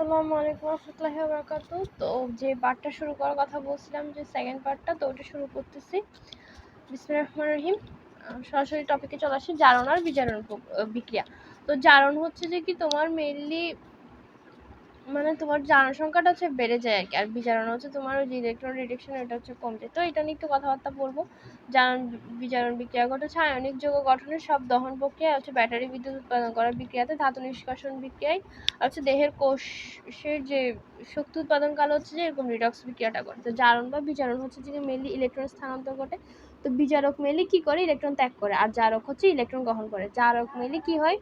আসসালামু আলাইকুম রহমতুল্লাহি বরকাতু তো যে পার্টটা শুরু করার কথা বলছিলাম, যে সেকেন্ড পার্টটা তো ওটা শুরু করতেছি। বিসমিল্লাহির রহমান রহিম। সরাসরি টপিকে চলে আসি, জারণ আর বিজারণ বিক্রিয়া তো জারণ হচ্ছে যে কি, তোমার মেইনলি মানে তোমার জারণ সংখ্যাটা হচ্ছে বেড়ে যায় আর কি, আর বিজারণ হচ্ছে তোমার ওই যে ইলেকট্রন রিডাকশন এটা হচ্ছে কমছে। তো এটা নিয়ে একটু কথাবার্তা বলব। জারণ, বিজারণ বিক্রিয়া ঘটেছে, আয়নিক যৌগ গঠনের সব দহন প্রক্রিয়া হচ্ছে ব্যাটারি বিদ্যুৎ উৎপাদন করার বিক্রিয়াতে ধাতু নিষ্কাশন বিক্রিয়ায় হচ্ছে দেহের কোষের যে শক্তি উৎপাদন কাল হচ্ছে যে এরকম রিডক্স বিক্রিয়াটা করে তো জারণ বা বিজারণ হচ্ছে যে মেনলি ইলেকট্রন স্থানান্তর ঘটে। তো বিজারক মেনলি কি করে? ইলেকট্রন ত্যাগ করে। আর জারক হচ্ছে ইলেকট্রন গ্রহণ করে। জারক মেনলি কি হয়?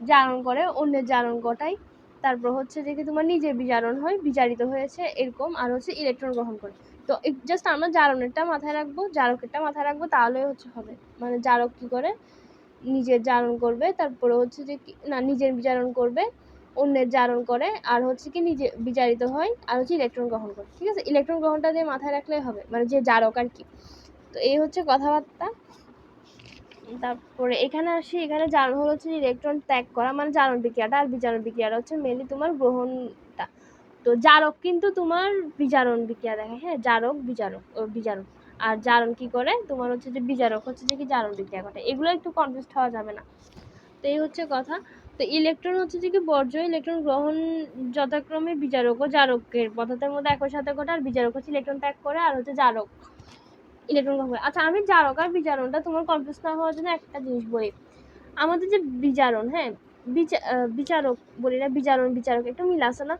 জারণ করে, অন্যের জারণ ঘটায়। তারপর হচ্ছে যে কি তোমার নিজের বিজারণ হয় বিজারিত হয়েছে এরকম, আর হচ্ছে ইলেকট্রন গ্রহণ করে। তো জাস্ট আমরা জারণেরটা মাথায় রাখব, জারকেরটা মাথায় রাখব, তাহলে হচ্ছে হবে। মানে জারক কি করে? নিজের জারণ করবে, তারপরে হচ্ছে যে না, নিজের বিজারণ করবে, অন্যের জারণ করে, আর হচ্ছে কি নিজে বিজারিত হয়, আর হচ্ছে ইলেকট্রন গ্রহণ করে। ঠিক আছে? ইলেকট্রন গ্রহণটা দিয়ে মাথায় রাখলেই হবে মানে যে জারক আর কি। তো এই হচ্ছে কথাবার্তা। তারপরে এখানে আসি, এখানে জারণ হলো হচ্ছে ইলেকট্রন ত্যাগ করা মানে জারণ বিক্রিয়াটা আর বিজারণ বিক্রিয়াটা হচ্ছে মেনলি তোমার গ্রহণটা। তো জারক কিন্তু তোমার বিজারণ বিক্রিয়া দেখায় হ্যাঁ জারক, বিজারক বিজারক আর জারণ কি করে? তোমার হচ্ছে যে বিজারক হচ্ছে যে কি জারণ বিক্রিয়া ঘটে। এগুলো একটু কনফিউজ হওয়া যাবে না। তো এই হচ্ছে কথা। তো ইলেকট্রন হচ্ছে যে কি বর্জ্য ইলেকট্রন গ্রহণ যথাক্রমে বিজারক ও জারকের পদার্থের মধ্যে একই সাথে ঘটে, আর বিজারক হচ্ছে ইলেকট্রন ত্যাগ করে, আর হচ্ছে জারক। ইলেকট্রন গ্রহণ আচ্ছা আমি জারক আর বিজারণটা তোমার কনফিউজ না হওয়ার জন্য একটা জিনিস বলি। আমাদের যে বিজারণ হ্যাঁ বিচা- বিচারক বলি না, বিজারণ বিচারক একটা মিল আছে না?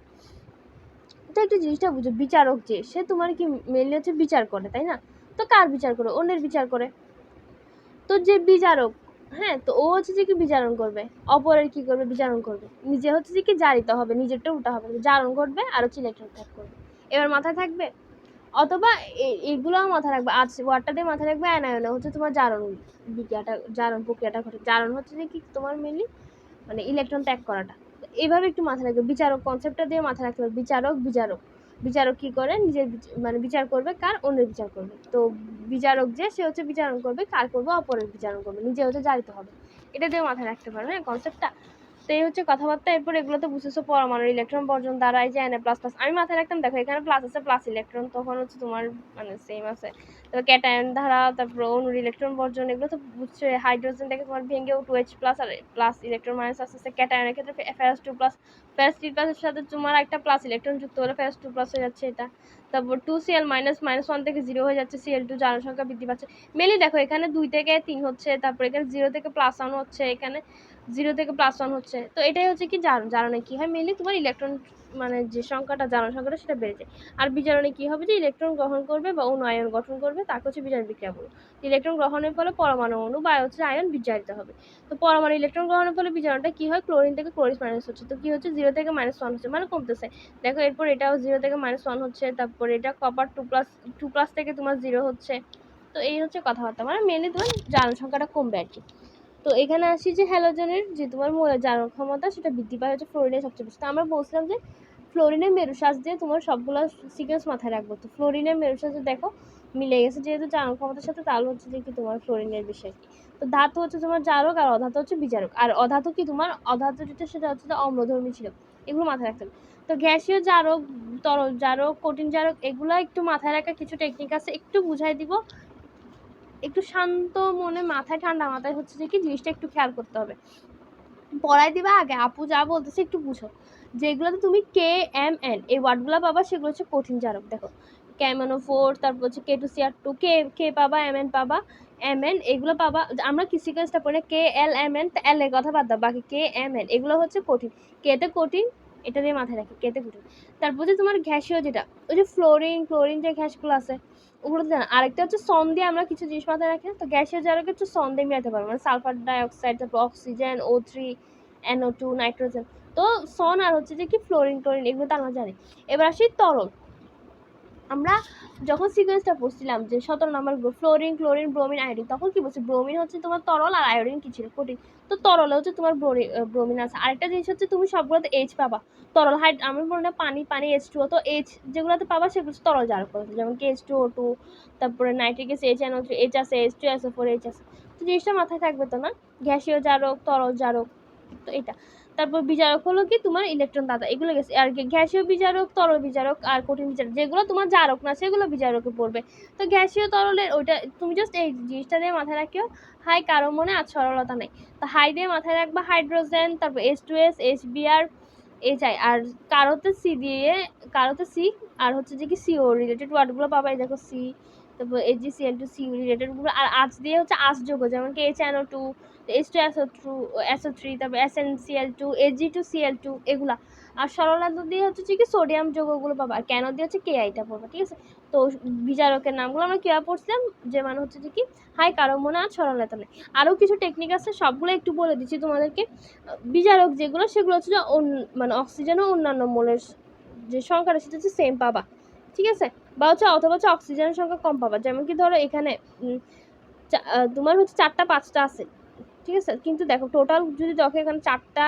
তো একটা জিনিসটা বুঝো বিচারক যে, সে তোমার কি মেনলি হচ্ছে বিচার করে, তাই না? তো কার বিচার করে? অন্যের বিচার করে। তো যে বিচারক হ্যাঁ তো ও হচ্ছে যে কি বিচারণ করবে? অপরের কি করবে? বিচারণ করবে। নিজে হচ্ছে যে কি জারিত হবে, নিজেরটা উল্টা হবে। জারণ করবে আর হচ্ছে ইলেকট্রন ত্যাগ করবে। এবার মাথায় থাকবে অথবা এ- এগুলোও মাথায় রাখবে। আজ ওয়ার্ডটা দিয়ে মাথায় রাখবে অ্যানায়নে হচ্ছে তোমার জারণ বিক্রিয়াটা জারণ প্রক্রিয়াটা ঘটে। জারণ হচ্ছে যে কি তোমার মেনলি মানে ইলেকট্রন ত্যাগ করাটা। তো এইভাবে একটু মাথায় রাখবে। বিচারক কনসেপ্টটা দিয়ে মাথায় রাখতে হবে। বিচারক বিচারক। বিচারক কি করে? নিজের মানে বিচার করবে কার? অন্যের বিচার করবে। তো বিচারক যে, সে হচ্ছে বিচারণ করবে, কার করবে? অপরের বিচারণ করবে। নিজে হচ্ছে জারিত হবে। এটা দিয়ে মাথায় রাখতে পারবে হ্যাঁ কনসেপ্টটা তো এই হচ্ছে কথাবার্তা। এরপর এগুলো তো বুঝেছ পরমাণুর ইলেকট্রন বর্জন দ্বারা এই যে এন প্লাস প্লাস আমি মাথায় রাখতাম, দেখো, এখানে প্লাস আছে প্লাস ইলেকট্রন তখন হচ্ছে তোমার মানে সেম আছে। তারপর ক্যাটায়ন ধারা, তারপর অনুর ইলেকট্রন বর্জন, এগুলো তো বুঝছ হাইড্রোজেন থেকে তোমার ভেঙেও টু এইচ প্লাস আর প্লাস ইলেকট্রন মাইনাস আস্তে আস্তে ক্যাটায়নের ক্ষেত্রে ferrous two plus ferrous three প্লাসের সাথে তোমার একটা প্লাস ইলেকট্রন যুক্ত হলে ফেরাস টু প্লাস হয়ে যাচ্ছে এটা। তারপর two CL minus minus one থেকে জিরো হয়ে যাচ্ছে সিএল টু জারণ সংখ্যা বৃদ্ধি পাচ্ছে। মেনলি দেখো, এখানে দুই থেকে তিন হচ্ছে, তারপর এখানে জিরো থেকে প্লাস ওয়ান হচ্ছে এখানে। জিরো থেকে প্লাস ওয়ান হচ্ছে। তো এটাই হচ্ছে কি জারণ কি হয়? মেনলি তোমার ইলেকট্রন মানে যে সংখ্যাটা, জারণ সংখ্যাটা সেটা বেড়ে যায়। আর বিজারণে কি হবে যে ইলেকট্রন গ্রহণ করবে বা অণু আয়ন গঠন করবে, তাকে হচ্ছে বিজারণ বিক্রিয়া বলব ইলেকট্রন গ্রহণের ফলে পরমাণু অণু বা হচ্ছে আয়ন বিজারিত হবে। তো পরমাণু ইলেকট্রন গ্রহণের ফলে বিজারণটা কি হয়? ক্লোরিন থেকে ক্লোরিস মাইনাস হচ্ছে। তো কি হচ্ছে? জিরো থেকে মাইনাস ওয়ান হচ্ছে মানে কমতেছে। দেখো, এরপর এটাও জিরো থেকে মাইনাস ওয়ান হচ্ছে, তারপর এটা copper two plus two plus থেকে তোমার জিরো হচ্ছে। তো এই হচ্ছে কথাবার্তা। মানে মেনলি তোমার জারণ সংখ্যাটা কমবে আর কি। তো এখানে আসি যে হ্যালোজেনের যে তোমার জারণ ক্ষমতা, সেটা বৃদ্ধি পায় হচ্ছে ফ্লোরিনের সবচেয়ে বেশি। তো আমরা বলছিলাম যে ফ্লোরিনের মেরুশ্বাস দিয়ে তোমার সবগুলো সিকোয়েন্স মাথায় রাখব। তো ফ্লোরিনের মেরুশ্বাস দেখো মিলে গেছে যেহেতু জারণ ক্ষমতার সাথে, তাহলে হচ্ছে যে কি তোমার ফ্লোরিনের বিষয় কি। তো ধাতু হচ্ছে তোমার জারক আর অধাতু হচ্ছে বিজারক। আর অধাতু কি তোমার? অধাতু যেটা, সেটা হচ্ছে যে অম্লধর্মী ছিল। এগুলো মাথায় রাখতে হবে। তো গ্যাসীয় জারক, তরল জারক, কঠিন জারক, এগুলো একটু মাথায় রাখার কিছু টেকনিক আছে। একটু বুঝাই দিব একটু শান্ত মনে, মাথায় ঠান্ডা, মাথায় হচ্ছে যে কি জিনিসটা একটু খেয়াল করতে হবে। পড়াই দিবা, আগে আপু যা বলতেছে একটু বুঝো। যেগুলোতে তুমি কে এম এন এই ওয়ার্ডগুলো পাবা, সেগুলো হচ্ছে কঠিন জারক, দেখো। ক্যামেনো ফোর তারপর হচ্ছে K two C R two K K পাবা এম এন পাবা এম এন এগুলো পাবা। আমরা কি সিকোয়েন্সটা পড়ে? কে এল এম এন এল এর কথা বাদ দাও, বাকি কে এম এন এগুলো হচ্ছে কঠিন। কেতে কঠিন, এটা দিয়ে মাথায় রাখি কেতে কঠিন। তারপর যে তোমার গ্যাসীয় যেটা, ওই যে ফ্লোরিন ক্লোরিন যে গ্যাসগুলো আছে ওগুলো জানা। আরেকটা হচ্ছে সন দিয়ে আমরা কিছু জিনিস মাথায় রাখি না, তো গ্যাসের জ্বালা কিছু সন দিয়ে মিলাতে পারব। মানে সালফার ডাইঅক্সাইড, তারপর oxygen O three NO two nitrogen. তো সন আর হচ্ছে যে কি, ফ্লোরিন, ক্লোরিন, এগুলো তো আমরা জানি। এবার আসি তরল আমরা যখন সিকোয়েন্সটা পড়ছিলাম যে সতেরো নম্বর ফ্লোরিন ক্লোরিন ব্রোমিন আয়োডিন তখন কি বলছি? ব্রোমিন হচ্ছে তোমার তরল আর আয়োডিন কি ছিল? কঠিন তো তরলে হচ্ছে তোমার ব্রোমিন আছে। আরেকটা জিনিস হচ্ছে তুমি সবগুলোতে এইচ পাবা। তরল হাইড আমি বলি না, পানি পানি এইচ টু তো এইচ যেগুলোতে পাবা সেগুলো তরল জারক পদার্থ যেমন কি এইচ টু ও টু তারপরে nitric S H N three H আছে H two O four H আছে। তো জিনিসটা মাথায় থাকবে তো না? গ্যাসীয় জারক, তরল জারক, তো এটা। তারপর বিচারক হলো কি তোমার ইলেকট্রন দাতা, এগুলো গেছে। আর গ্যাসীয় বিচারক, তরল বিচারক আর কঠিন বিচারক, যেগুলো তোমার জারক না, সেগুলো বিজারকে পড়বে। তো গ্যাসীয় তরলের ওইটা, তুমি জাস্ট এই জিনিসটা দিয়ে মাথায় রাখিও, হাই কারও মনে আর সরলতা নেই। তো হাই দিয়ে মাথায় রাখবা হাইড্রোজেন তারপর S two S H BR এই চাই আর কারোতে সি দিয়ে, কারোতে সি আর হচ্ছে যে কি সিও রিলেটেড ওয়ার্ডগুলো পাবা এই দেখো সি তারপর AG C L two C রিলেটেডগুলো আর আজ দিয়ে হচ্ছে আস যোগ যেমন কি H NO two H two SO two SO three তারপর S N C L two AG two C L two এগুলা। আর সরলতা দিয়ে হচ্ছে কি সোডিয়াম যৌগগুলো পাবা কেন দিয়ে হচ্ছে কে আইটা পড়বা, ঠিক আছে? তো বিজারকের নামগুলো আমরা কীভাবে পড়ছিলাম? যে মানে হচ্ছে যে কি, হাই কারও মনে আর সরলতা নেই আরও কিছু টেকনিক আছে, সবগুলো একটু বলে দিচ্ছি তোমাদেরকে। বিচারক যেগুলো, সেগুলো হচ্ছে যে মানে অক্সিজেন ও অন্যান্য মোলের যে সংখ্যাটা, সেটা হচ্ছে সেম পাবা, ঠিক আছে? বা হচ্ছে অথবা হচ্ছে অক্সিজেনের সংখ্যা কম পাবা। যেমন কি ধরো এখানে তোমার হচ্ছে চারটা, পাঁচটা আছে, ঠিক আছে? কিন্তু দেখো টোটাল যদি দেখো এখানে চারটা,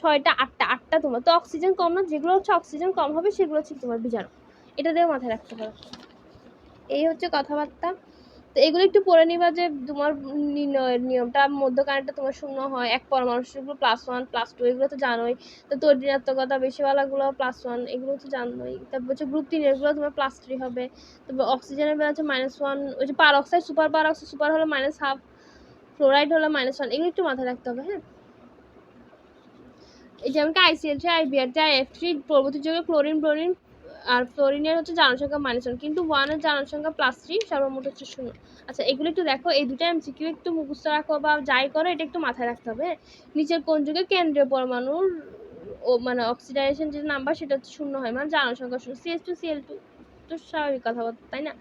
ছয়টা, আটটা আটটা তোমার, তো অক্সিজেন কম না, যেগুলো হচ্ছে অক্সিজেন কম হবে, সেগুলো হচ্ছে তোমার বিজারক এটা দিয়ে মাথায় রাখতে পারো এই হচ্ছে কথাবার্তা। তো এগুলো একটু পড়ে নিবা যে তোমার নির্ণয়ের নিয়মটা মধ্যখানেরটা তোমার শূন্য হয়, এক পরমাণু সেগুলো প্লাস ওয়ান প্লাস টু এগুলো তো জানোই। তো তোর ঋণাত্মকতা বেশিওয়ালাগুলো প্লাস ওয়ান এগুলো তো জানোই। তারপর হচ্ছে গ্রুপ তিন এগুলো তোমার প্লাস থ্রি হবে। তারপর অক্সিজেনের বেলা হচ্ছে মাইনাস ওয়ান ওই যে per oxide super per oxide super হলো মাইনাস হাফ ফ্লোরাইড হলো মাইনাস ওয়ান এগুলো একটু মাথায় রাখতে হবে হ্যাঁ? এই যেমন কি ICL three IBR three IF three পরবর্তী যুগে ক্লোরিন ব্রোরিন আর ফ্লোরিনের হচ্ছে জনসংখ্যা মাইনাস ওয়ান কিন্তু ওয়ানের জনসংখ্যা প্লাস থ্রি সর্বমোট হচ্ছে শূন্য। আচ্ছা এগুলো একটু দেখো, এই দুটো এমসিকিউ একটু মুখস্থ রাখো বা যাই করো, এটা একটু মাথায় রাখতে হবে? নিচের কোন যুগে কেন্দ্রীয় পরমাণুর ও মানে অক্সিডাইজেশন যে নাম্বার সেটা হচ্ছে শূন্য হয় মানে জনসংখ্যা শূন্য। সিএস টু সিএল টু তো স্বাভাবিক কথাবার্তা তাই না?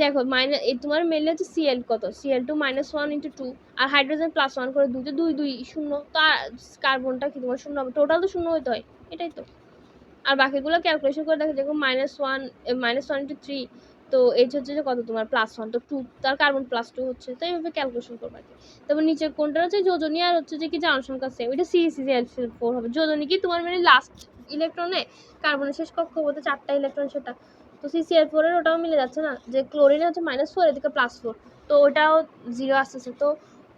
দেখো মাইনাস এই তোমার মেলে হচ্ছে সিএল কত? CL two minus one into two আর হাইড্রোজেন প্লাস ওয়ান করে দুই, তো দুই দুই, শূন্য। তো আর কার্বনটা কি তোমার শূন্য হবে? টোটাল তো শূন্য হইতে হয়, এটাই তো। আর বাকিগুলো ক্যালকুলেশন করে দেখো দেখো minus one minus one into three তো এইচ হচ্ছে যে কত তোমার? প্লাস ওয়ান তো টু তার কার্বন প্লাস টু হচ্ছে। তো এইভাবে ক্যালকুলেশন করবে আর কি। তারপর নিচে কোনটা হচ্ছে যোজনী আর হচ্ছে যে কি জনসংখ্যা সেম ওইটা সি সি এল ফোর হবে। যোজনী কি তোমার মানে লাস্ট ইলেকট্রনে কার্বনের শেষ কক্ষ বলতে চারটা ইলেকট্রন সেটা। তো সি সি এল ফোরের ওটাও মিলে যাচ্ছে না? যে ক্লোরিনে হচ্ছে মাইনাস ফোর এদিকে প্লাস ফোর তো ওটাও জিরো আসতেছে। তো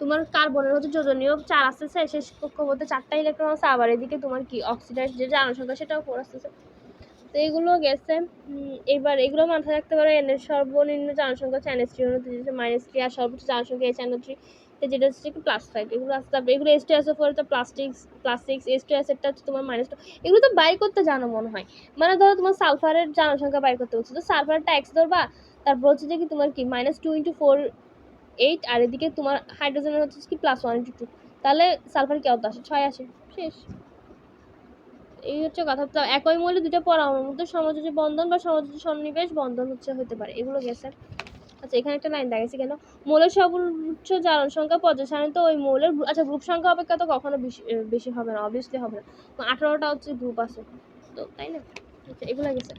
তোমার কার্বনের হচ্ছে যোজনীয় চার আসতেছে শেষ কক্ষ বলতে চারটা ইলেকট্রন আছে, আবার এদিকে তোমার কি অক্সিডাইজ যে জনসংখ্যা সেটাও ফোর আসতেছে। তো এগুলো গেছে এবার এগুলো মাথায় রাখতে পারো এনের সর্বনিম্ন জনসংখ্যা হচ্ছে এনএস থ্রি হচ্ছে মাইনাস থ্রি আর সর্বোচ্চ জনসংখ্যা এইচ এন থ্রি যেটা হচ্ছে কি প্লাস ফাইভ এগুলো আসতে তারপরে এগুলো এস টু এস ফোর তো plastics plus six S two এসেরটা হচ্ছে তোমার মাইনাস টু এগুলো তো বাইর করতে জানো মনে হয়। মানে ধরো তোমার সালফারের জনসংখ্যা বাইর করতে হচ্ছে তো সালফারটা এক্স ধরবা, তারপর হচ্ছে যে কি তোমার কি minus two into four eight আর এদিকে তোমার হাইড্রোজেনের হচ্ছে কি প্লাস ওয়ান ইন্টু টু তাহলে সালফার কত আসে ছয় আসে। শেষ। এই হচ্ছে কথা। তো একই মৌলে দুটো পরমাণুর মধ্যে সমযোজী বন্ধন বা সমযোজী সন্নিবেশ বন্ধন হচ্ছে হতে পারে। এগুলো গেছে। আচ্ছা এখানে একটা লাইন দেখাচ্ছি কেন? মৌলের সর্বোচ্চ জারণ সংখ্যা পর্যায় সাধারণত ওই মৌলের আচ্ছা গ্রুপ সংখ্যা অপেক্ষা তো কখনো বেশি বেশি হবে না। অবভিয়াসলি হবে না। আঠারোটা হচ্ছে গ্রুপ আছে। তো তাই না? আচ্ছা এগুলো গেছে।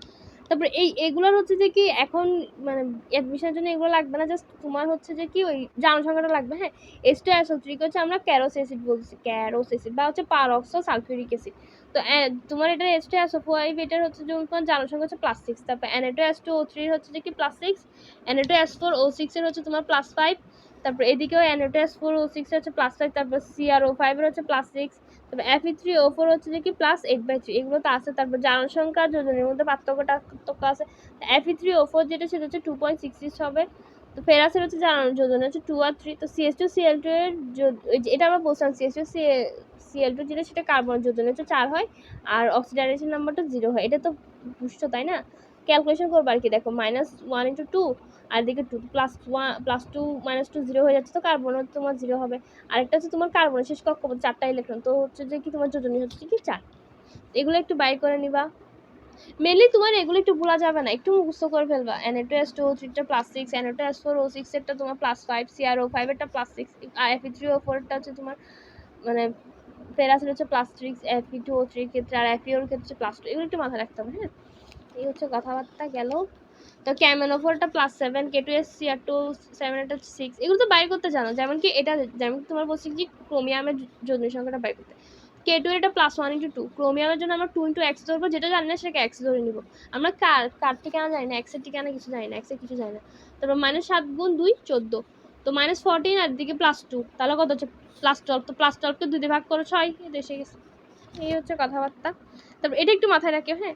তারপরে এই, এগুলোর হচ্ছে যে কি এখন মানে অ্যাডমিশনের জন্য এগুলো লাগবে না জাস্ট তোমার হচ্ছে যে কি ওই জারণ সংখ্যাটা লাগবে হ্যাঁ? এস টু অ্যাসোট্রিক হচ্ছে আমরা ক্যারোস অ্যাসিড বলছি ক্যারোস অ্যাসিড বা হচ্ছে পারক্সো সালফিউরিক অ্যাসিড তো তোমার এটা এস টু অ্যাসো ফাইভ এটার হচ্ছে যেমন তোমার জারণ সংখ্যা হচ্ছে প্লাস সিক্স তারপর অ্যানেটো এস টু ও থ্রির হচ্ছে যে কি প্লাস সিক্স অ্যানেটো এস ফোর ও সিক্সের হচ্ছে তোমার প্লাস ফাইভ তারপর এদিকেও অ্যানেটো এস ফোর ও সিক্সের হচ্ছে প্লাস ফাইভ তারপর সিআর ও ফাইভের হচ্ছে প্লাস সিক্স তারপর এফ থ্রি ও ফোর হচ্ছে যে কি প্লাস এইট বাই থ্রি এগুলো তো আছে। তারপর জারণ সংখ্যা যোজনের মধ্যে পার্থক্যটা পার্থক্য আছে। এফ থ্রি ও ফোর যেটা, সেটা হচ্ছে টু পয়েন্ট সিক্স সিক্স হবে। তো ফেরাসের হচ্ছে জারণ যোজন, হচ্ছে টু আর থ্রি তো সিএস টু সিএল টু এর এটা আমরা বলছিলাম সিএস টু সিএল টু যেটা, সেটা কার্বন যোজন হচ্ছে চার হয়। আর অক্সিডাইজেশন নাম্বারটা জিরো হয়। এটা তো বুঝছ, তাই না? ক্যালকুলেশন করব আর কি, দেখো মাইনাস ওয়ান ইন্টু টু আর দিকে two plus one plus two minus two zero হয়ে যাচ্ছে, তো কার্বন তোমার জিরো হবে। আরেকটা হচ্ছে তোমার কার্বনের শেষ কক্ষ চারটা ইলেকট্রন তো হচ্ছে যে কি তোমার যোজনী হচ্ছে কি চার। এগুলো একটু বাই করে নিবা। মেনলি তোমার এগুলো একটু ভোলা যাবে না, একটু মুখস্থ করে ফেলবা। এনএটো এস টু ও থ্রিটা প্লাস সিক্স এনএটো এস ফোর ও সিক্স এরটা তোমার plus five CR O five এরটা plus six F three O ফোরটা হচ্ছে তোমার মানে ফেরাসের হচ্ছে plus six F two O থ্রির ক্ষেত্রে, আর এফ ওর ক্ষেত্রে প্লাস টু এগুলো একটু মাথায় রাখতে হবে হ্যাঁ? এই হচ্ছে কথাবার্তা গেল। তো ক্যামেনোফোরটা plus seven K two S C R two seven এটা সিক্স এগুলো তো বাইর করতে জানো, যেমন কি এটা, যেমন তোমার বলছি যে ক্রোমিয়ামের যোজনী সংখ্যাটা বাইর করতে। কে টু এটা প্লাস ওয়ান ইন্টু টু ক্রোমিয়ামের জন্য আমরা টু ইন্টু এক্স ধরবো, যেটা জানি না সেটাকে এক্স ধরে নিব। আমরা কার কার ঠিকানা জানি না এক্সের ঠিকানা কিছু জানি না এক্সের কিছু জানি না। তারপর মাইনাস সাত গুণ দুই, চোদ্দ। তো মাইনাস ফোরটিন আর দিকে প্লাস টু তাহলে কত হচ্ছে? প্লাস টুয়েলভ তো প্লাস টুয়েলভকে দুই ভাগ করে ছয় এসে গেছে। এই হচ্ছে কথাবার্তা। তারপর এটা একটু মাথায় রাখে হ্যাঁ?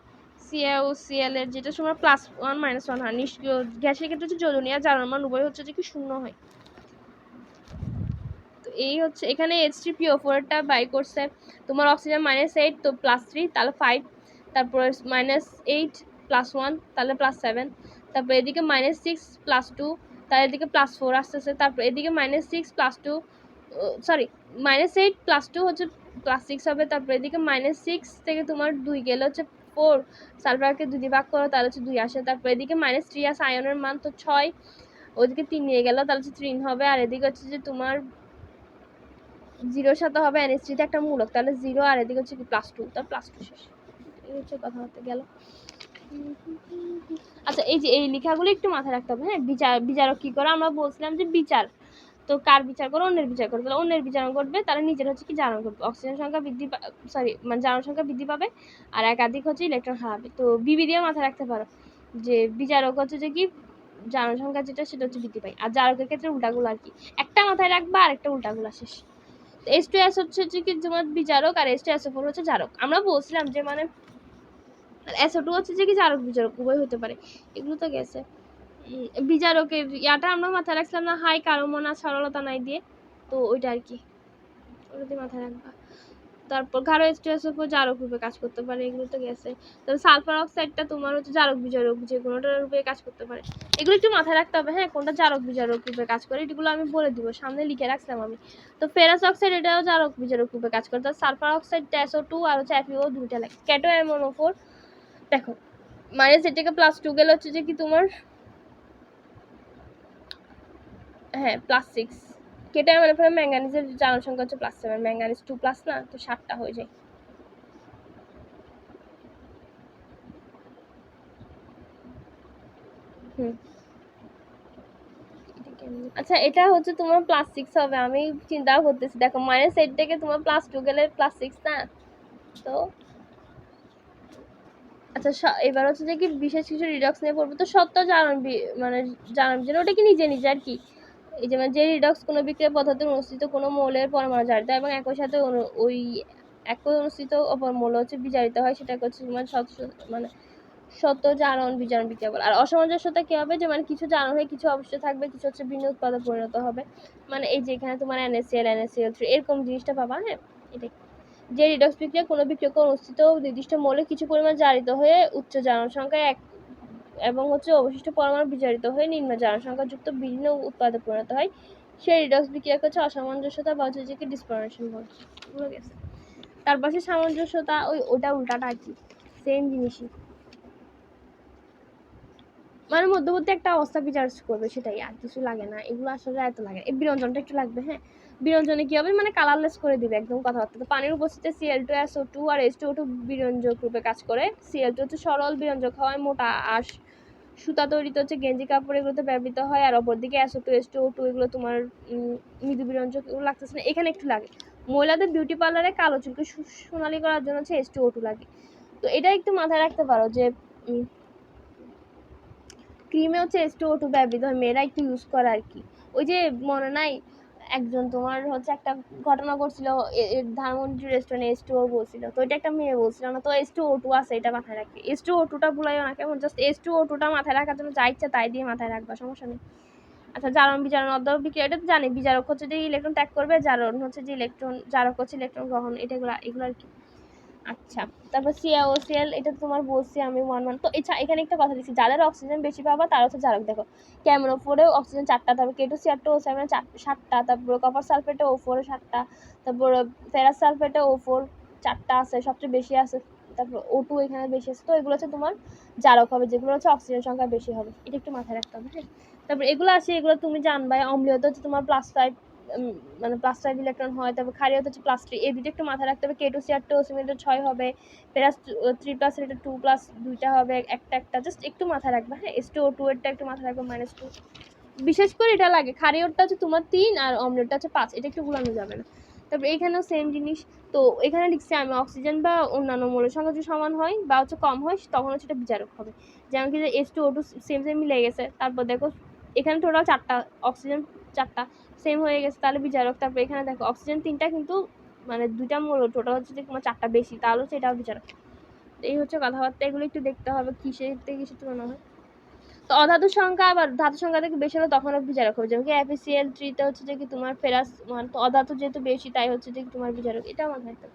সিএও সিএল এর যেটা সময় প্লাস ওয়ান মাইনাস ওয়ান হয়। নিষ্ক্রিয় গ্যাসের ক্ষেত্রে হচ্ছে যোজনীয় জারণ মান উভয় হচ্ছে যে কি শূন্য হয়। তো এই হচ্ছে, এখানে এইচ থ্রি পিও ফোরটা বাই করছে। তোমার অক্সিজেন মাইনাস এইট তো প্লাস থ্রি তাহলে ফাইভ তারপরে মাইনাস এইট প্লাস ওয়ান তাহলে প্লাস সেভেন তারপর এদিকে মাইনাস সিক্স প্লাস টু তার এদিকে প্লাস ফোর আসতেছে। তারপর এদিকে minus six plus two sorry minus eight plus two হচ্ছে প্লাস সিক্স হবে। তারপর এদিকে মাইনাস সিক্স থেকে তোমার দুই গেলে হচ্ছে ফোর সালফারকে দুই দিয়ে ভাগ করো, তাহলে হচ্ছে দুই আসে। তারপর এদিকে মাইনাস থ্রি আসে আয়নের মান তো ছয়, ওদিকে তিন নিয়ে গেল, তাহলে হচ্ছে থ্রিন হবে। আর এদিকে হচ্ছে যে তোমার জিরোর সাথে হবে এনএসটিতে একটা মূলক, তাহলে জিরো আর এদিকে হচ্ছে কি প্লাস টু তার প্লাস টু শেষ। এই হচ্ছে কথাবার্তা গেল। আচ্ছা এই যে এই লেখাগুলো একটু মাথায় রাখতে হবে হ্যাঁ? বিচার বিচারক কী করে? আমরা বলছিলাম যে বিচার। তো কার বিচার করে অন্যের বিচার করবে। তাহলে অন্যের বিচারণ করবে তারা নিজের হচ্ছে কি জারণ করবে অক্সিজেন সংখ্যা বৃদ্ধি সরি মানে জারণ সংখ্যা বৃদ্ধি পাবে আর একাধিক হচ্ছে ইলেকট্রন হারাবে। তো বিবি দিয়ে মাথায় রাখতে পারো যে বিচারক হচ্ছে যে কি জারণ সংখ্যা যেটা, সেটা হচ্ছে বৃদ্ধি পায়। আর জারকের ক্ষেত্রে উল্টাগুলো আর কি। একটা মাথায় রাখবা আর একটা উল্টাগুলো শেষ এস টু এস হচ্ছে যে কি যেমন বিচারক আর এস টু এস ফোর হচ্ছে জারক। আমরা বলছিলাম যে মানে এস টু হচ্ছে যে কি জারক বিচারক, উভয় হতে পারে। এগুলো তো গেছে। বিচারকের ইয়াটা আমরা মাথায় রাখছিলাম না, হাই কারমনা সরলতা নাই দিয়ে, তো ওইটা আর কি। ওটা দিয়ে মাথায় রাখবা। তারপর গাঢ় স্ট্রেস উপর জারক রূপে কাজ করতে পারে, এগুলো তো গেছে। তারপর সালফার অক্সাইডটা তোমার হচ্ছে জারক বিজারক যে কোনোটার রূপে কাজ করতে পারে। এগুলো একটু মাথায় রাখতে হবে হ্যাঁ কোনটা জারক বিজারক রূপে কাজ করে, এগুলো আমি বলে দিব, সামনে লিখে রাখছিলাম আমি। তো ফেরাস অক্সাইড এটাও জারক বিজারক রূপে কাজ করে, তার সালফার অক্সাইড ট্যাসো টু আর হচ্ছে অ্যাপিও দুইটা লাগে। ক্যাটো এমনও ফোর দেখো মাইনাস এর থেকে প্লাস টু গেলে হচ্ছে যে কি তোমার হ্যাঁ প্লাস সিক্স কেটে মানে ফলে ম্যাঙ্গানিজের জারণ হচ্ছে plus seven manganese two plus না, তো সাতটা হয়ে যায়। আচ্ছা এটা হচ্ছে তোমার প্লাস সিক্স হবে। আমি চিন্তা করতেছি। দেখো মাইনাস এইট থেকে তোমার প্লাস টু গেলে প্লাস সিক্স না? তো আচ্ছা এবার হচ্ছে যে কি বিশেষ কিছু রিডক্স নিয়ে পড়ব? তো সত্য জারণ মানে জারণ ওটা কি নিজে নিজে আর কি? এই যে মানে যে রিডক্স কোনো বিক্রিয়া পদ্ধতির অনুষ্ঠিত কোনো মৌলের পরমাণু জারিত এবং একই সাথে ওই একই অনুষ্ঠিত অপর মৌল হচ্ছে বিজারিত হয়, সেটা হচ্ছে সত্য মানে সত্য জারণ বিজারণ বিক্রিয়া বলে। আর অসামঞ্জস্যতা কি হবে? যে মানে কিছু জারণ হয়ে কিছু অবশ্য থাকবে, কিছু হচ্ছে ভিন্ন উৎপাদে পরিণত হবে। মানে এই যে এখানে তোমার এনএসিএল এনএসিএল থ্রি এরকম জিনিসটা পাবা হ্যাঁ? এটাই যে রিডক্স বিক্রিয়া কোনো বিক্রিয়ক অনুষ্ঠিত নির্দিষ্ট মৌলে কিছু পরিমাণ জারিত হয়ে উচ্চ জারণ সংখ্যায় এক এবং হচ্ছে অবশিষ্ট পরমাণু বিচারিত হয়ে নিম্ন জারণ সংখ্যা যুক্ত ভিন্ন উৎপাদে পরিণত হয়। সেই রিডক্স বিক্রিয়াকে হচ্ছে অসামঞ্জস্যতা বা হচ্ছে যে ডিসপারেশন বলে এগুলো গেছে। তার পাশে সামঞ্জস্যতা ওই ওটা উল্টাটা আর কি সেম জিনিসই। মানে মধ্যবর্তী একটা অবস্থা বিচার করবে সেটাই, আর কিছু লাগে না। এগুলো আসলে এত লাগে। এই বিরঞ্জনটা একটু লাগবে হ্যাঁ? বিরঞ্জনে কি হবে? মানে কালারলেস করে দিবে একদম কথাবার্তা। তো পানির উপস্থিতিতে সিএল টু এসও টু আর এস টু ও টু বিরঞ্জক রূপে কাজ করে। সিএল টু হচ্ছে সরল বিরঞ্জক, হয় মোটা আর সুতা তৈরিতে হচ্ছে গেঞ্জি কাপড় এগুলোতে ব্যবহৃত হয়, আর অপরদিকে অ্যাসো টু এস টু টু এগুলো তোমার মৃদু বিরঞ্জক লাগতেছে না। এখানে একটু লাগে। মহিলাদের বিউটি পার্লারে কালো চুলকে সোনালি করার জন্য হচ্ছে এস টু টু লাগে। তো এটা একটু মাথায় রাখতে পারো যে ক্রিমে হচ্ছে এস টু টু ব্যবহৃত হয়, মেয়েরা একটু ইউজ করে আর কি। ওই যে মনে নাই একজন তোমার হচ্ছে একটা ঘটনা ঘটছিল ধানমন্ডি রেস্টুরেন্টে এস টু ও বলছিল। তো এটা একটা মেয়ে বলছিল না, তো এস টু ও টু আছে এটা মাথায় রাখবে। এস টু ও টুটা ভুলাইও না, কেমন? জাস্ট এস টু ও টুটা মাথায় রাখার জন্য যা ইচ্ছা তাই দিয়ে মাথায় রাখবা, সমস্যা নেই। আচ্ছা জারণ বিচারণ অর্ধ বিক্রিয়া, এটা তো জানি বিচারক হচ্ছে যে ইলেকট্রন ত্যাগ করবে, জারণ হচ্ছে যে ইলেকট্রন জারক হচ্ছে ইলেকট্রন গ্রহণ, এটা এগুলো আর কি। আচ্ছা তারপর সিএল এটা তোমার বলছি আমি ওয়ান ওয়ান তো এছাড়া এখানে একটা কথা দিচ্ছি, যাদের অক্সিজেন বেশি পাবা, তারা হচ্ছে জারক দেখো। ক্যামেরো ফোরেও অক্সিজেন চারটা, তারপর K two CR two O seven সাতটা, তারপর কপার সালফেটে ও ফোরে সাতটা, তারপর ফেরাস সালফেটে ও ফোর চারটা আছে, সবচেয়ে বেশি আছে, তারপর ও টু এখানে বেশি আছে। তো এগুলো হচ্ছে তোমার জারক হবে, যেগুলো হচ্ছে অক্সিজেন সংখ্যা বেশি হবে। এটা একটু মাথায় রাখতে হবে হ্যাঁ? তারপর এগুলো আছে, এগুলো তুমি জানবা অম্লীয়তা হচ্ছে তোমার প্লাস ফাইভ মানে প্লাস ফাইভ ইলেকট্রন হয়, তারপর ক্ষারীয়তা হচ্ছে প্লাস থ্রি এই দুটো একটু মাথায় রাখতে হবে কেটু সিআর টু সিমেন্টের ছয় হবে প্লাস থ্রি প্লাস এটা টু প্লাস দুইটা হবে, একটা একটা জাস্ট একটু মাথায় রাখবে হ্যাঁ এস টু ও টু এরটা একটু মাথায় রাখবে মাইনাস টু বিশেষ করে এটা লাগে, ক্ষারীয়টা হচ্ছে তোমার তিন আর অমলেটটা হচ্ছে পাঁচ, এটা একটু ভুলানো যাবে না। তারপর এখানেও সেম জিনিস, তো এখানে লিখছি আমি অক্সিজেন বা অন্যান্য মৌলের সংখ্যা যদি সমান হয় বা হচ্ছে কম হয়, তখন হচ্ছে এটা বিচারক হবে। যেমন কি যে S two O two same same মিলে গেছে, তারপর দেখো এখানে টোটাল চারটা অক্সিজেন চারটা সেম হয়ে গেছে। তাহলে বিচারক, তারপরে এখানে দেখো অক্সিজেন তিনটা কিন্তু মানে দুইটা মূল টোটাল হচ্ছে যে তোমার চারটা বেশি, তাহলে এটাও বিচারক। এই হচ্ছে কথাবার্তা, এগুলো একটু দেখতে হবে, কিসের থেকে কিসের তুলনা হয়। তো অধাতু সংখ্যা আবার ধাতু সংখ্যা থেকে বেশি হলে তখনও বিচারক হবে, যেমন কি এফিসিএল থ্রিতে হচ্ছে যে কি তোমার ফেরাস ওয়ান তো অধাতু যেহেতু বেশি, তাই হচ্ছে যে তোমার বিচারক এটা আমার থাকতে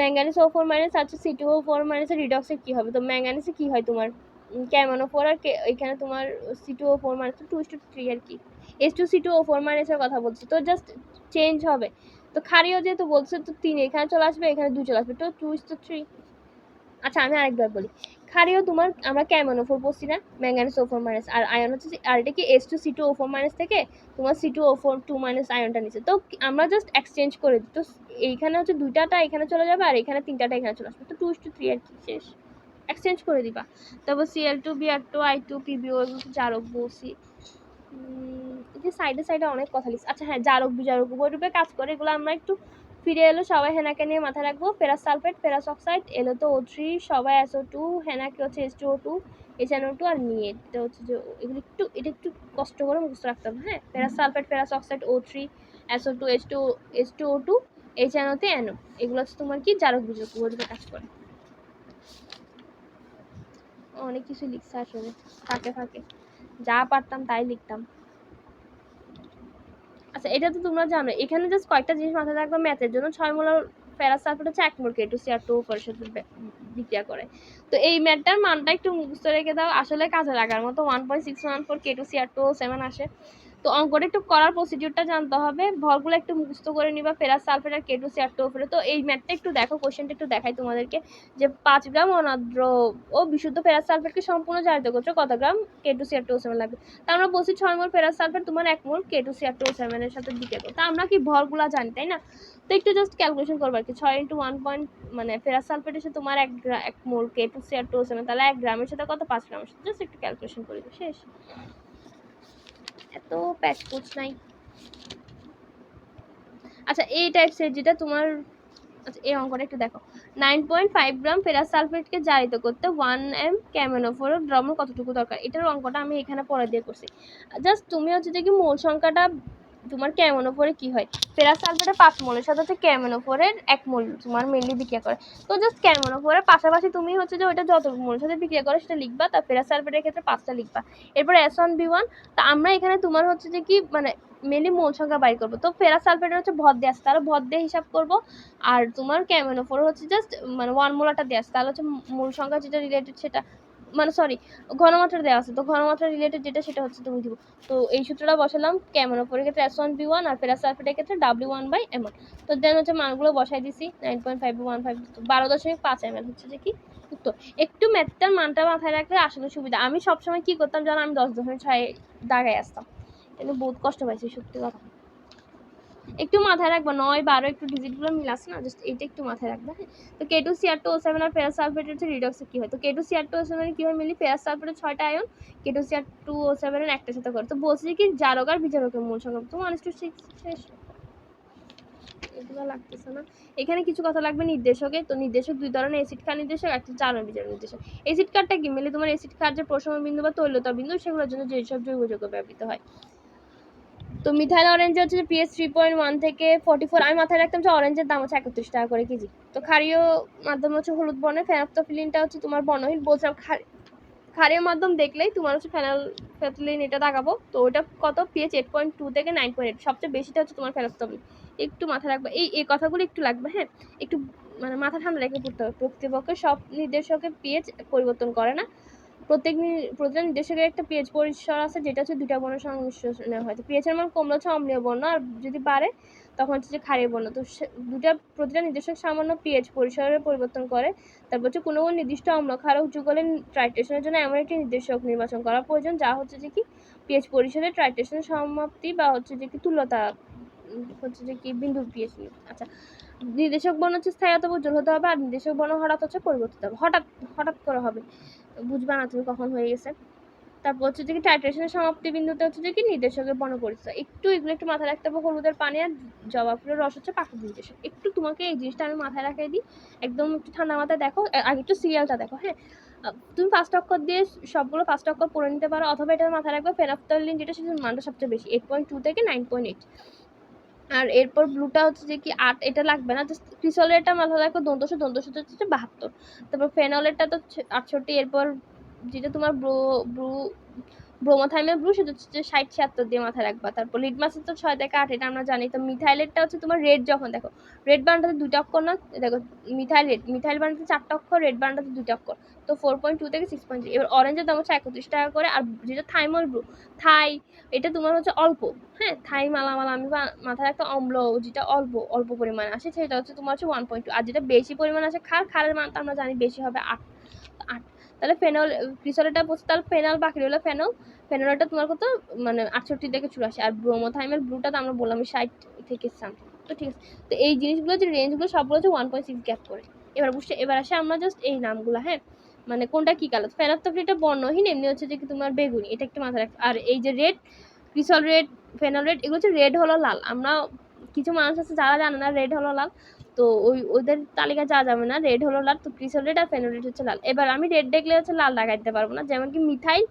ম্যাঙ্গানিস ও ফোর মাইনাস আছে সি টু ও ফোর মাইনাসের রিডক্সে কী হবে? তো ম্যাঙ্গানিসে কী হয় তোমার? ক্যামনো ফোর আর এখানে তোমার C two O four minus two ইস টু থ্রি আর কি। S two C two O four মাইনাসের কথা বলছি। তো জাস্ট চেঞ্জ হবে। তো খারিও যেহেতু বলছে, তো তিন, এখানে চলে আসবে, এখানে দুই চলে আসবে। তো টু ইস টু থ্রি আচ্ছা আমি আরেকবার বলি। ক্ষারীয় তোমার, আমরা কেমন ওফোর পড়ছি না? ম্যাঙ্গানিস ও ফোর মাইনাস আর আয়ন হচ্ছে আর এটা কি S two C two O four minus থেকে তোমার C two O four two minus আয়নটা নিচ্ছে তো আমরা জাস্ট এক্সচেঞ্জ করে দিই। তো এইখানে হচ্ছে দুইটাটা এখানে চলে যাবে, আর এখানে তিনটাটা এখানে চলে আসবে। তো টু টু থ্রি আর কি, শেষ। এক্সচেঞ্জ করে দিবা। তারপর C L two B R two I two PBO এগুলো জারক বসি যে সাইডে সাইডে অনেক কথা লিখছি। আচ্ছা হ্যাঁ জারক, বিজারক উভয় রূপে কাজ করে, এগুলো আমরা একটু ফিরে এলো, সবাই হেনাকে নিয়ে মাথায় রাখব। ফেরাস সালফেট ফেরাস অক্সাইড এলো তো ও থ্রি সবাই এসও টু হেনাকে হচ্ছে এস টু ও টু এছাড়া টু আর নিয়ে। এটা হচ্ছে যে এগুলো একটু, এটা একটু কষ্ট করে মুখস্থ রাখতে হবে। হ্যাঁ ferrous sulphate ferrous oxide O three SO two H two H two O two এইচএনওতে NO এগুলো হচ্ছে তোমার কি? জারক বিজক উভয় কাজ করে। অনেক কিছু লিখছে আসলে, ফাঁকে ফাঁকে। যা পারতাম তাই লিখতাম। আচ্ছা এটা তো তোমরা জানো, এখানে জাস্ট কয়েকটা জিনিস মাথায় রাখবে ম্যাথের জন্য। ছয় মূল ফেরাস সালফেট হচ্ছে এক mole K two C R two বে- বিক্রিয়া করে। তো এই ম্যাটটার মানটা একটু মুখস্থ রেখে দাও। আসলে কাজে লাগার মতো one point six one four K two C R two seven আসে। তো অঙ্কটা একটু করার প্রসিডিউরটা জানতে হবে। ভরগুলো একটু মুখস্থ করে নিবা ফেরাস সালফেট আর K two C R two উপরে তো এই ম্যাথটা একটু দেখো কোশ্চেনটা একটু দেখাই তোমাদেরকে। যে পাঁচ গ্রাম অনাদ্র ও বিশুদ্ধ ফেরাস সালফেটকে সম্পূর্ণ জারিত করছে, কত gram K two C R two seven লাগবে? তা আমরা বলছি ছয় মোল ফেরাস সালফেট তোমার এক mole K two C R two সেভেনের সাথে দিতে করো তা আমরা কি ভরগুলা জানি, তাই না? তো একটু জাস্ট ক্যালকুলেশন করব আর কি। ছয় ইন্টু ওয়ান পয়েন্ট মানে ফেরাস সালফেট এসে তোমার এক এক mole K two C R two seven তাহলে এক গ্রামের সাথে কত? পাঁচ গ্রামের সাথে। জাস্ট একটু ক্যালকুলেশন করে শেষ। এত প্যাচ কুচ নাই। আচ্ছা এই টাইপসের যেটা তোমার আচ্ছা এই অঙ্কটা একটু দেখো। Nine point five gram ferrous সালফেটকে জারিত করতে ওয়ান এম ক্যামেনোফোর দ্রবণ কতটুকু দরকার? এটার অঙ্কটা আমি এখানে পরে দিয়ে করছি। জাস্ট তুমি হচ্ছে যে কি মূল সংখ্যাটা তোমার ক্যামেনোফোরে কি হয়? ফেরাস সালফেটের পাঁচ মোলের সাথে হচ্ছে ক্যামেনোফোরের এক মোল তোমার মেনলি বিক্রিয়া করে। তো জাস্ট ক্যামেনোফোরের পাশাপাশি তুমি হচ্ছে যে ওইটা যত মোলের সাথে বিক্রিয়া করে সেটা লিখবা, তা ফেরাস সালফেটের ক্ষেত্রে পাঁচটা লিখবা। এরপর এস ওয়ান বি ওয়ান তা আমরা এখানে তোমার হচ্ছে যে কি মানে মেনলি মোল সংখ্যা বাই করব। তো ফেরাস সালফেটের হচ্ছে ভর দিয়ে আসছে তাহলে ভর দিয়ে হিসাব করব। আর তোমার ক্যামেনোফোর হচ্ছে জাস্ট মানে ওয়ান মোলাটা দেওয়া আছে, তাহলে হচ্ছে মূল সংখ্যা যেটা রিলেটেড সেটা মানে সরি ঘনমাত্রা দেওয়া আছে। তো ঘনমাত্রা রিলেটেড যেটা সেটা হচ্ছে তুমি দিব। তো এই সূত্রটা বসালাম ক্যামেনোফোরের ক্ষেত্রে এস ওয়ান বি ওয়ান আর ফেরাস সালফেটের ক্ষেত্রে ডাব্লিউ ওয়ান বাই এম তো দেন হচ্ছে মানগুলো বসাই দিছি nine point five one five বারো দশমিক পাঁচ এম এল হচ্ছে যে কি? উত্তর। একটু ম্যাথটার মানটা মাথায় রাখলে আসলে সুবিধা। আমি সবসময় কি করতাম জানো, আমি দশ দশমিক ছয় দাগায় আসতাম। কিন্তু বহুত কষ্ট পাইছি সত্যি কথা। একটু মাথায় রাখবা, নয়, বারো একটু ডিজিটগুলো মিলাস না? জাস্ট এইটা একটু মাথায় রাখবা হ্যাঁ? তো K two CR two O seven আর ফেরাস সালফেটের হচ্ছে রিডক্সে কী হয়? তো K two CR two O seven কী হয় মিলি ফেরাস সালফেটের ছয়টা ion K two CR two O সেভেনের একটার সাথে করে। তো বলছি কি জারক আর বিজারকের মূল সংখ্যা। তো ওয়ান টু শেষ। এগুলো লাগতেছে না। এখানে কিছু কথা লাগবে নির্দেশকে। তো নির্দেশক দুই ধরনের এসিড ক্ষার নির্দেশক, একটা চারণ বিজারক নির্দেশক। এসিড ক্ষারটা কি? মিলে তোমার এসিড ক্ষার যে প্রশম বিন্দু বা তৈলতা বিন্দু, সেগুলোর জন্য যেসব জৈব যৌগ ব্যবহৃত হয়। তো মিথাইল অরেঞ্জ হচ্ছে পিএস থ্রি পয়েন্ট ওয়ান থেকে ফর্টি ফোর আমি মাথায় রাখতাম যে অরেঞ্জের দাম হচ্ছে একত্রিশ টাকা করে কেজি। তো ক্ষারীয় মাধ্যম হচ্ছে হলুদ বর্ণের ফেনাপ্তোফিলিনটা হচ্ছে তোমার বর্ণহীন, বলছিলাম ক্ষারীয় মাধ্যম দেখলেই তোমার হচ্ছে ফেনাল ফেথলিন এটা দাগাবো তো ওটা কত? পিএইচ এইট পয়েন্ট টু থেকে নাইন পয়েন্ট এইট সবচেয়ে বেশিটা হচ্ছে তোমার ফেনাপ্তোফিলিন একটু মাথায় রাখবে, এই এই কথাগুলো একটু লাগবে হ্যাঁ? একটু মানে মাথা ঠান্ডা রেখে পড়তে হবে, প্রকৃতপক্ষে সব নির্দেশকের পিএইচ পরিবর্তন করে না। প্রত্যেক প্রতিটা নির্দেশকের একটা পিএইচ পরিসর আছে যেটা হচ্ছে দুটা বর্ণ সংমিশ্রণে হয়। তো পিএইচ এর মান কমলে হচ্ছে অম্লীয় বর্ণ আর যদি বাড়ে তখন হচ্ছে যে ক্ষারীয় বর্ণ। তো দুটা প্রতিটা নির্দেশক সামান্য পিএইচ পরিসরের পরিবর্তন করে। তারপর হচ্ছে কোনো নির্দিষ্ট অম্লক্ষারক যুগলের ট্রাইটেশনের জন্য এমন একটি নির্দেশক নির্বাচন করা প্রয়োজন যা হচ্ছে যে কি পিএইচ পরিসরের ট্রাইটেশনের সমাপ্তি বা হচ্ছে যে কি তুল্যতা উম, হচ্ছে যে কি, বিন্দু পিএইচ আচ্ছা নির্দেশক বর্ণ হচ্ছে স্থায়ী অথবা উজ্জ্বল হতে হবে, আর নির্দেশক বর্ণ হঠাৎ হচ্ছে পরিবর্তিত হবে। হঠাৎ হঠাৎ করে হবে। বুঝবা না তুমি কখন হয়ে গেছে। তারপর হচ্ছে যে কি টাইট্রেশনের সমাপ্তি বিন্দুতে হচ্ছে যে কি, নির্দেশকের বর্ণ পরিচয় একটু এগুলো একটু মাথায় রাখতে হবে, হলুদের পানি আর জবা ফুলের রস হচ্ছে পাখির নির্দেশক। একটু তোমাকে এই জিনিসটা আমি মাথায় রাখাই দিই। একদম একটু ঠান্ডা মাথায় দেখো আ- আগে একটু সিরিয়ালটা দেখো হ্যাঁ? তুমি ফার্স্ট অক্ষর দিয়ে সবগুলো ফার্স্ট অক্ষর পড়ে নিতে পারো, অথবা এটা মাথায় রাখবে ফেনাফতালিন যেটা সেটার মানটা সবচেয়ে বেশি এইট পয়েন্ট টু থেকে নাইন পয়েন্ট এইট আর এরপর ব্লুটা হচ্ছে যে কি আট, এটা লাগবে না জাস্ট ক্রিসলেরটা মাথা রাখো দন্তশো দন্তশো হচ্ছে বাহাত্তর। তারপর ফেনলেরটা তো আটষট্টি, এরপর যেটা তোমার ব্রু ব্রু ব্রোমোথাইমের ব্রু সেটা হচ্ছে ষাট ছিয়াত্তর দিয়ে মাথায় রাখবা তারপর লিডমাসের তো ছয় থেকে আট, এটা আমরা জানি। তো মিথাইলেরটা হচ্ছে তোমার রেড যখন, দেখো রেড বান্ডাতে দুইটা অক্ষর না? দেখো মিথাইল রেড মিথাইল বান্ডাতে চারটা অক্ষর রেড বান্ডাতে দুইটা অক্ষর। তো ফোর পয়েন্ট টু থেকে সিক্স পয়েন্ট এবার অরেঞ্জের দাম হচ্ছে একত্রিশ টাকা করে, আর যেটা থাইমল ব্রু থাই এটা তোমার হচ্ছে অল্প হ্যাঁ? থাই মালা আমি মাথায় রাখতে অম্ল, যেটা অল্প অল্প পরিমাণে আসে, সেটা হচ্ছে তোমার হচ্ছে ওয়ান পয়েন্ট টু আর যেটা বেশি পরিমাণে আসে, খার, খারের তো আমরা জানি বেশি হবে আট তাহলে ফেনল ক্রিসলেটা বলছে তাহলে ফেনল বাকি রইল ফেনল ফেনলটা তোমার কত? মানে আটষট্টি থেকে চুরাশি। আর ব্রোমোথাইমের ব্লুটা তো আমরা বললাম ষাট থেকে সামথিং তো ঠিক আছে। তো এই জিনিসগুলো যে রেঞ্জগুলো সবগুলো হচ্ছে ওয়ান পয়েন্ট সিক্স গ্যাপ করে। এবার বুঝতে এবার আসে আমরা জাস্ট এই নামগুলো হ্যাঁ? মানে কোনটা কি কালার? ফেনাফতাফরিটা বর্ণহীন, এমনি হচ্ছে যে কি তোমার বেগুনি। এটা একটু মাথায় রাখ আর এই যে red cresol red phenol red এগুলো হচ্ছে রেড হলো লাল। আমরা কিছু মানুষ আছে যারা জানে না রেড হলো লাল। তো ওই, ওদের তালিকা যাওয়া যাবে না। রেড হলো লাল, তো ক্রিসল রেড আর ফেনল রেড হচ্ছে লাল। এবার আমি রেড দেখলে হচ্ছে লাল লাগাই দিতে পারব না। যেমন কি মিথাইল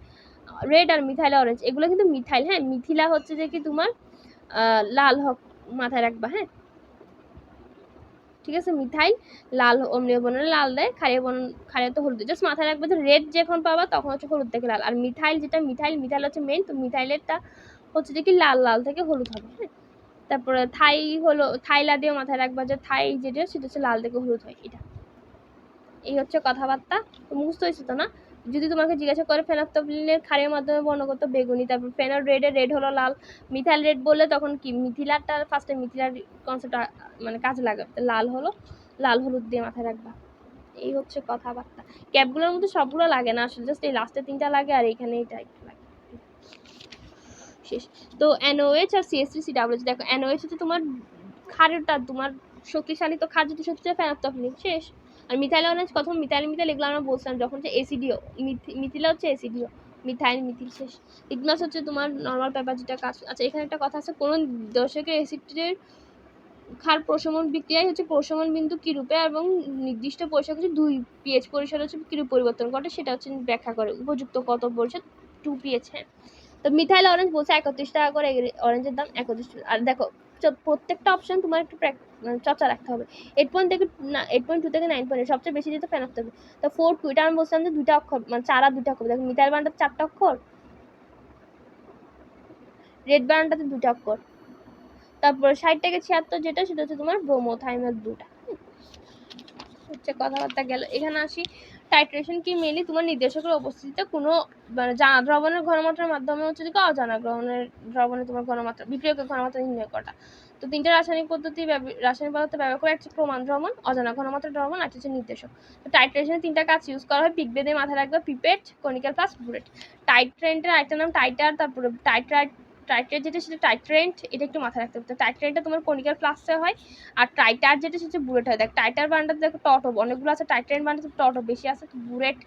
রেড আর মিথাইল অরেঞ্জ এগুলো কিন্তু মিথাইল হ্যাঁ? মিথিলা হচ্ছে যে কি তোমার লাল হক, মাথায় রাখবা হ্যাঁ? ঠিক আছে? মিঠাই লাল অম্লীয় বর্ণের লাল দেয় ক্ষারীয় বর্ণ ক্ষারীয় তো হলুদ। জাস্ট মাথায় রাখবে যে রেড যখন পাবা, তখন হচ্ছে হলুদ থেকে লাল। আর মিথাইল যেটা, মিথাইল মিথাইল হচ্ছে মেন তো মিথাইলেরটা হচ্ছে যে কি লাল লাল থেকে হলুদ হবে হ্যাঁ? তারপরে থাই হলো থাইলা দিয়ে মাথায় রাখবা যে থাই যেটা সেটা হচ্ছে লাল থেকে হলুদ হয়, এটা। এই হচ্ছে কথাবার্তা। মুখস্থ হয়েছে তো না? যদি তোমাকে জিজ্ঞাসা করে ফেনাফতালিনের ক্ষারের মাধ্যমে বর্ণ করতো বেগুনি, তারপর ফেনাল রেডের রেড হলো লাল, মিথাইল রেড বললে তখন কি মিথিলারটা ফার্স্টে মিথিলার কনসেপ্ট মানে কাজে লাগাবে। লাল হলো, লাল হলুদ দিয়ে মাথায় রাখবা। এই হচ্ছে কথাবার্তা। ক্যাপগুলোর মধ্যে সবগুলো লাগে না আসলে, জাস্ট এই লাস্টে তিনটা লাগে আর এইখানে লাগে শেষ। তো এনওএইচ আর সিএস থ্রি সি ডাব্লিউ দেখো এনওএইচ হচ্ছে তোমার ক্ষারটা, তোমার শক্তিশালী তো ক্ষার যদি শক্তি ফেনাফতাফলিন শেষ। আর মিথাইল অরেঞ্জ প্রথম মিথাইল মিথাইল এগুলো আমরা বলছিলাম যখন হচ্ছে এসিডিও মিথিলা হচ্ছে এসিডিও মিথাইল, মিথিল শেষ। ইগনাস হচ্ছে তোমার নর্মাল পেপার যেটা কাজ আচ্ছা এখানে একটা কথা আছে, কোন দশকের অ্যাসিডের ক্ষার প্রশমন বিক্রিয়ায় হচ্ছে প্রশমন বিন্দু কি রূপে এবং নির্দিষ্ট পরিসর হচ্ছে দুই পিএইচ পরিসর হচ্ছে কিরূপ পরিবর্তন ঘটে, সেটা হচ্ছে ব্যাখ্যা করে। উপযুক্ত কত পরিসর? টু পিএইচ হ্যাঁ। তো মিথাইল অরেঞ্জ বলছে একত্রিশ টাকা করে অরেঞ্জের দাম একত্রিশ। আর দেখো প্রত্যেকটা অপশন তোমার একটু মানে চর্চা রাখতে হবে। এইট পয়েন্ট থেকে না এইট পয়েন্ট টু থেকে নাইন পয়েন্ট সবচেয়ে বেশি যেতে ফেনাফতে হবে তো ফোর টু এটা আমি বলছিলাম যে দুইটা অক্ষর মানে চার আর দুইটা অক্ষর। দেখো মিথাইল বান্ডার চারটা অক্ষর রেড বান্ডাতে দুইটা অক্ষর। তারপর ষাট থেকে ছিয়াত্তর যেটা, সেটা হচ্ছে তোমার ব্রোমোথাইমাল ব্লুটা হচ্ছে কথাবার্তা গেল। এখানে আসি টাইট্রেশন কি মেনলি তোমার নির্দেশকের উপস্থিতিতে কোনো মানে জানা দ্রবণের ঘনমাত্রার মাধ্যমে হচ্ছে যে অজানা গ্রহণের দ্রবণে তোমার ঘনমাত্রা, বিক্রিয়কের ঘনমাত্রা নির্ণয় করা তো তিনটা রাসায়নিক পদ্ধতি রাসায়নিক পদার্থ ব্যবহার করে একটা প্রমাণ দ্রবণ, অজানা ঘনমাত্রা দ্রবণ, আর হচ্ছে নির্দেশক। তো টাইট্রেশনে তিনটা কাজ ইউজ করা হয়, পিকবেদে মাথায় রাখবে পিপেট কনিক্যাল প্লাস বুলেট টাইট্রেন্টের একটা নাম টাইটার তারপরে টাইট্রাইট টাইট্রেট যেটা, সেটা টাইট্রেন্ট এটা একটু মাথায় রাখতে হবে। টাইট্রেন্টটা তোমার কনিক্যাল প্লাসে হয়, আর টাইটার যেটা, সেটা বুলেট হয়। দেখ টাইটার বান্ডাতে দেখো টট অনেকগুলো আছে টাইট্রেন্ট বান্ডাতে টট বেশি আছে বুলেট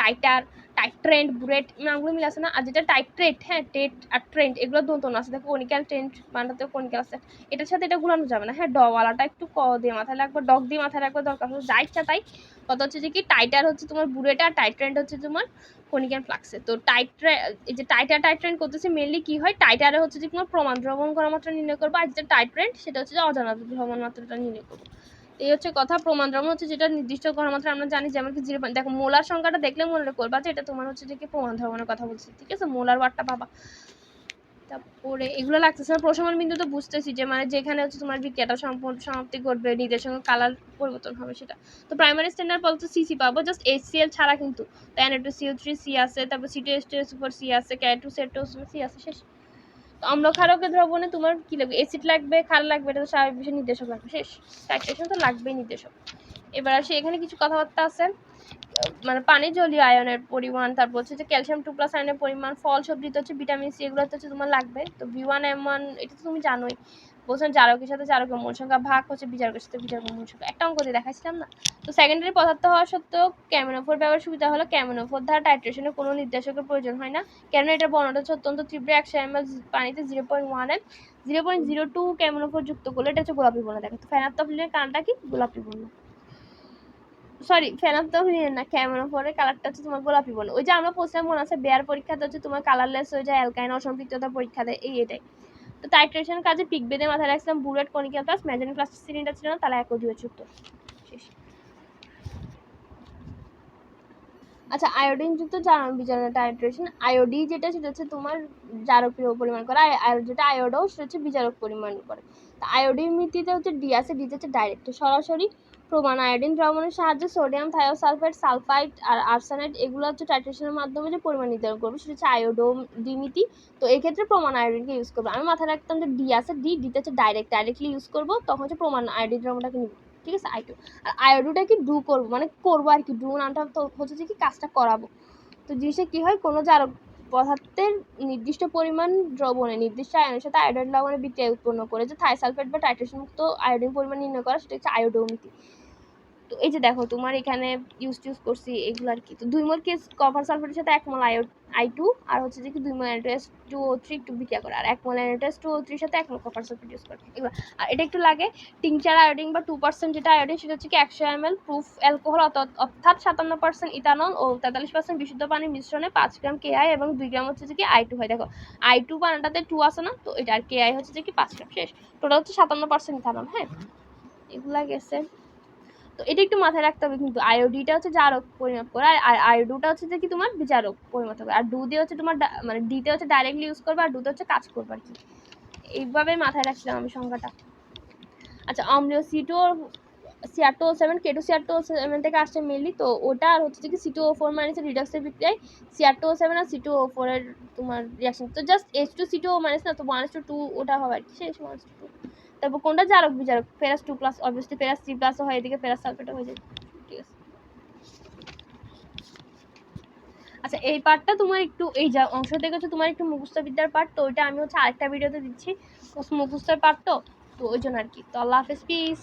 টাইটার টাইট্রেন্ট বুলেট নামগুলো মিলে আছে না? আর যেটা টাইট্রেট হ্যাঁ টেট আর ট্রেন্ট এগুলো দন্ত আছে। দেখো কনিক্যাল ট্রেন্ট বান্ডাতে কনিক্যাল আছে। এটার সাথে এটা গুলানো যাবে না। হ্যাঁ ডওয়ালাটা একটু ক দিয়ে মাথায় রাখব, ডগ দিয়ে মাথায় রাখব দরকার যা ইচ্ছা তাই। কত হচ্ছে যে কি টাইটার হচ্ছে তোমার বুলেট আর টাইট্রেন্ট হচ্ছে তোমার কনিক্যাল ফ্লাক্সে তো টাইট্রে এই যে টাইটার টাইট্রেন্ট করতেছে মেনলি কি হয় টাইটারে হচ্ছে যে তোমার প্রমাণ দ্রবণ করা মাত্রা নির্ণয় করব আর যেটা টাইট্রেন্ট সেটা হচ্ছে যে অজানা ভ্রমণ মাত্রাটা নির্ণয় করব। এই হচ্ছে কথা, প্রমাণ দ্রবণ হচ্ছে যেটা নির্দিষ্ট ঘনমাত্রা আমরা জানি যেমন কি জিরো দেখো মোলার সংখ্যাটা দেখলে মনে করবা যে এটা তোমার হচ্ছে যে কি প্রমাণ ধর্মনের কথা বলছি, ঠিক আছে? মোলার ওয়ার্ডটা পাবা। তারপরে এগুলো লাগতেছে। না প্রশমন বিন্দু তো বুঝতেছি যে মানে যেখানে হচ্ছে তোমার বিক্রিয়াটা সম্পূর্ণ সমাপ্তি ঘটবে নির্দেশক কালার পরিবর্তন হবে সেটা। তো প্রাইমারি স্ট্যান্ডার্ড বলতে সিসি পাবো জাস্ট এইচসিএল ছাড়া কিন্তু। তো N two CO three C আছে, তারপর C two S two S four C আছে K two set two C আছে, শেষ। তো অম্লক্ষারকের দ্রবণে তোমার কি লাগবে? এসিড লাগবে খাল লাগবে, এটা তো স্বাভাবিক বিষয়, নির্দেশক লাগবে, শেষ। টাইট্রেশন তো লাগবেই নির্দেশক। এবার আসে, এখানে কিছু কথাবার্তা আছে। মানে পানি জলীয় আয়নের পরিমাণ, তারপর হচ্ছে যে ক্যালসিয়াম টু প্লাস আয়নের পরিমাণ, ফল সবজিতে হচ্ছে ভিটামিন সি এগুলো হচ্ছে তোমার লাগবে। তো বি ওয়ান এম ওয়ান এটা তো তুমি জানোই। বলছেন জারকের সাথে জারকের মূল সংখ্যা ভাগ হচ্ছে বিচারকের সাথে বিচারকের মূল সংখ্যা। একটা অঙ্ক দিয়ে দেখাচ্ছিলাম না? তো সেকেন্ডারি পদার্থ হওয়া সত্ত্বেও ক্যামেনোফোর ব্যবহার সুবিধা হলো ক্যামেনোফোর দ্বারা টাইট্রেশনের কোনো নির্দেশকের প্রয়োজন হয় না। কেন এটা বর্ণটা হচ্ছে অত্যন্ত তীব্র, একশো এম এল পানিতে zero point one M zero point zero two ক্যামেনোফোর যুক্ত করলে, এটা হচ্ছে গোলাপি বর্ণ দেখে, তো ফেনাত্তফিলের কারণটা কি? গোলাপি বর্ণ সরি ফেনাত্তফিলের না ক্যামেনোফোরের কালারটা হচ্ছে তোমার গোলাপি বর্ণ ওই যে আমরা পড়ছিলাম মনে আছে বেয়ার পরীক্ষাতে হচ্ছে, তোমার কালারলেস হয়ে যায় অ্যালকাইন অসম্পৃক্ততা পরীক্ষা দেয়, এই এটাই। তো টাইট্রেশন কাজে পিক বেঁধে মাথায় রাখছিলাম বুলেট কনিক্যাল প্লাস ম্যাজেনিক প্লাস সিলিন্ডার ছিল না, তাহলে এক দুই হচ্ছে উত্তর আচ্ছা আয়োডিন যুক্ত জারণ বিজারণ টাইট্রেশন আয়োডি যেটা, সেটা হচ্ছে তোমার জারকীয় পরিমাণ করে, আর যেটা আয়োডো সেটা হচ্ছে বিজারক পরিমাণ করে। তা আয়োডিন মিতিতে হচ্ছে ডি আছে ডি হচ্ছে ডাইরেক্ট সরাসরি প্রমাণ, আয়োডিন দ্রবণের সাহায্যে সোডিয়াম, থায়োসালফেট, সালফাইড আর আর্সেনাইড, এগুলো হচ্ছে টাইট্রেশনের মাধ্যমে যে পরিমাণ নির্ধারণ করবে সেটা হচ্ছে আয়োডোম ডিমিতি তো এই ক্ষেত্রে প্রমাণ আয়োডিনকে ইউজ করব। আমি মাথায় রাখতাম যে ডি আছে ডি ডিতে হচ্ছে ডাইরেক্ট ডাইরেক্টলি ইউজ করব, তখন হচ্ছে প্রমাণ আয়োডিন দ্রবণটাকে নিব। ঠিক আছে? আইটু আর আয়োডোটা কি ডু করব? মানে করব আর কি? ডু নামটা তো হচ্ছে যে কি কাজটা করাবো। তো জিনিসে কি হয়? কোনো জারক পদার্থের নির্দিষ্ট পরিমাণ দ্রবণে, নির্দিষ্ট আয়নের সাথে আয়োডিন লবণের বিক্রিয়া উৎপন্ন করে যে থাইসালফেট বা টাইট্রেশন মুক্ত আয়োডিন পরিমাণ নির্ণয় করা, সেটা হচ্ছে আয়োডোমিতি তো এই যে দেখো, তোমার এখানে ইউজ টিউজ করছি, এগুলো আর কি। তো দুই মোল কেস কপার সালফেটের সাথে এক মোল আয়ো আই টু আর হচ্ছে যে কি দুই মোল অ্যানোটেস টু ও থ্রি একটু বিক্রিয়া করে, আর এক মোল অ্যানোটেস টু ও থ্রির সাথে এক মোল কপার সালফেট ইউজ করে। এগুলো, আর এটা একটু লাগে টিংচার আয়োডিন বা টু পার্সেন্ট যেটা আয়োডিন সেটা হচ্ছে কি একশো এম এল প্রুফ অ্যালকোহল অর্থাৎ সাতান্ন পার্সেন্ট ইথানল ও তেতাল্লিশ পার্সেন্ট বিশুদ্ধ পানির মিশ্রণে পাঁচ গ্রাম কে আই এবং দুই গ্রাম হচ্ছে যে কি আই টু হয়। দেখো আই টু বানাটাতে টু আছে না, তো এটা আর কে আই হচ্ছে যে কি পাঁচ গ্রাম শেষ। টোটাল হচ্ছে সাতান্ন পার্সেন্ট ইথানল হ্যাঁ? এগুলা গেছে। তো এটা একটু মাথায় রাখতে হবে কিন্তু আয়োডিটা হচ্ছে জারক পরিমাপ করে, আর আয়োডুটা হচ্ছে যে কি তোমার বিচারক পরিমাপ হবে, আর ডু দিয়ে হচ্ছে তোমার মানে ডিতে হচ্ছে ডাইরেক্টলি ইউজ করবে, আর ডুতে হচ্ছে কাজ করবে আর কি। এইভাবে মাথায় রাখছিলাম আমি সংখ্যাটা আচ্ছা অম্লীয় C two CR two seven K two CR two seven থেকে আসছে মেনলি তো ওটা আর হচ্ছে কি C two O four minus রিডাক্সের বিক্রিয়ায় সিআর টু সেভেন আর সি টু ও ফোরের তোমার রিয়াকশন তো just H two C two O minus না, তো ওয়ান টু টু ওটা হবে আর কি শেষ ওয়ান টু টু তারপর কোনটা জারক বিজারক ferrous two plus obviously ferrous three plus হয়, এদিকে ফেরাস সালফেটও হয়ে যায়। ঠিক আছে। আচ্ছা এই পার্টটা তোমার একটু, এই যা অংশ থেকে তোমার একটু মুখস্থ বিদ্যার পার্ট তো ওইটা আমি হচ্ছে আরেকটা ভিডিওতে দিচ্ছি। মুখস্থের পার্ট তো তো ওই জন্য আর কি। তো আল্লাহ হাফেজ পিস